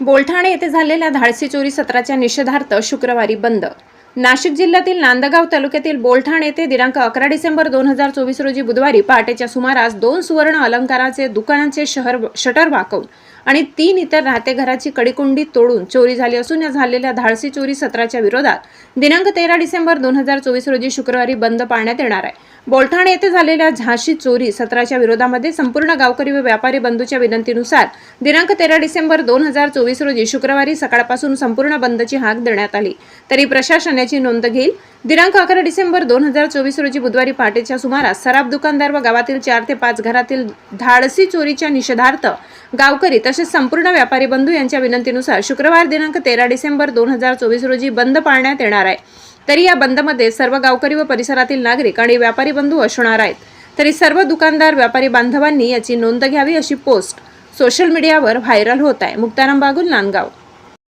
बोलठाणे येथे झालेल्या धाडसी चोरी सत्राच्या निषेधार्थ शुक्रवारी बंद. नाशिक जिल्ह्यातील नांदगाव तालुक्यातील बोलठाण येथे दिनांक अकरा डिसेंबर दोन हजार चोवीस रोजी बुधवारी पहाटेच्या सुमारास दोन सुवर्ण अलंकाराचे दुकानांचे शहर शटर वाकवून आणि तीन इतर राहते घराची कडीकुंडी तोडून चोरी झाली असून या झालेल्या धाडसी चोरी सत्राच्या विरोधात दिनांक तेरा डिसेंबर दोन हजार चोवीस रोजी शुक्रवारी बंद पाळण्यात येणार आहे. बोलठाणे येथे झालेल्या झाशी चोरी सत्राच्या विरोधामध्ये संपूर्ण गावकरी व व्यापारी बंधूच्या विनंतीनुसार दिनांक तेरा डिसेंबर दोन हजार चोवीस रोजी शुक्रवारी सकाळपासून संपूर्ण बंदची हाक देण्यात आली. तरी प्रशासन याची नोंद घेईल. दिनांक अकरा डिसेंबर दोन हजार चोवीस रोजी बुधवारी पहाटेच्या सुमारास सराफ दुकानदार व गावातील चार ते पाच घरातील धाडसी चोरीच्या निषेधार्थ गावकरी तसेच संपूर्ण व्यापारी बंधू यांच्या विनंतीनुसार शुक्रवार दिनांक तेरा डिसेंबर दोन हजार चोवीस रोजी बंद पाळण्यात येणार आहे. तरी या बंदमध्ये सर्व गावकरी व परिसरातील नागरिक आणि व्यापारी बंधू असणार आहेत. तरी सर्व दुकानदार व्यापारी बांधवांनी याची नोंद घ्यावी अशी पोस्ट सोशल मीडियावर व्हायरल होत आहे. मुक्ताराम बागुल नांदगाव.